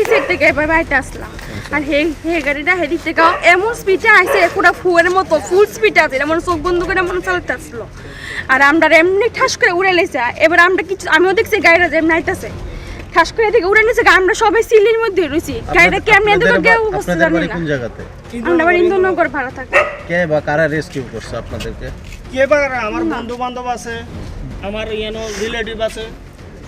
এবার বাড়িতে আসলাম। আর হে হে গাড়িটা হেদিক থেকে এমন স্পিডে আইসে পুরো ফুয়ের মতো ফুল স্পিডে আছে এমন চোখ বন্ধ করে এমন চালাতে আসলো। আর আমরা এমনি ঠাস করে উড়ে লেছে এবার আমরা কিছু আমিও দেখছি গাড়িটা যেমন আইতাছে। ঠাস করে থেকে উড়ে নিয়েছে আমরা সবাই সিলির মধ্যে রয়েছি গাড়িটা কেমনি এত কেউ বা- বুঝতে জানি না। আমরা আবার ইন্দোনগর ভাড়া থাকি কে বা কারা রেস্কিউ করছে আপনাদেরকে? কে বা আমার বন্ধু বান্ধব আছে আমার ইয়ানো রিলেটিভ আছে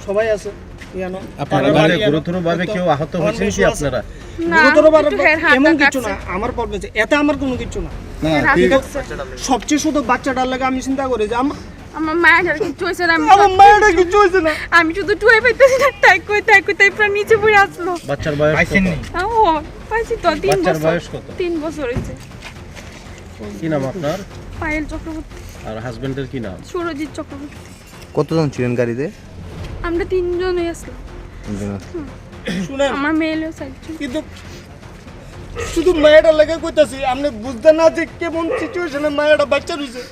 সবাই আছে। ইয়ানো? আপনাদের তারা বাড়ি ইয়ানো- গুরুতরভাবে কেউ আহত আমার কি আপনারা? না গুরুতরভাবে একটু হের হাতটা এমন কিছু না আমার প্রবলেম এতে আমার কোনো কিছু না। হের হাত ঠিক কাটছে। সবচেয়ে শুধু বাচ্চাটার লাগে আমি চিন্তা করি যে আমার আমার মায়ের কিছু হয়েছে না আমার মায়েরা কিছু হয়েছে না। আমি শুধু টুয়ে পাইতেছি না তাই কই তাই কই তাই প্রায় নিচে পড়ে আসলো। বাচ্চার বয়স কত? ও পাইছি তো তিন বাচ্চার বছর। বয়স কত? তিন বছর হয়েছে। কি নাম আপনার? পায়েল চক্রবর্তী। আর হাজবেন্ডের কি নাম? সুরজিৎ চক্রবর্তী। কতজন ছিলেন গাড়িতে? আমরা তিনজনই আসলাম শুনেন। আমার মেয়েলেও চাইছি কিন্তু শুধু মায়েরা লাগে কইতাছি আপনি বুঝতে না যে কেমন সিচুয়েশনে মায়েরা বাচ্চা রয়েছে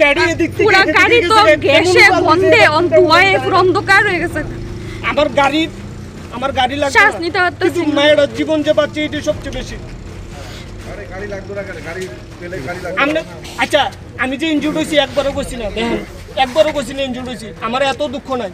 গাড়ি এদিক থেকে পুরা গাড়ি তো গ্যাসে বন্ধে কেমন ধোঁয়ায় পুরো অন্ধকার হয়ে গেছে। আমার গাড়ি আমার গাড়ি লাগবে শ্বাস না। নিতে পারতেছি মায়েরা জীবন যে পাচ্ছে এটা সবচেয়ে বেশি। আমরা আচ্ছা আমি যে ইনজুর্ড হয়েছি একবারও কইছি না। দেখেন একবারও কইছি না ইনজুর্ড হয়েছি আমার এত দুঃখ নাই।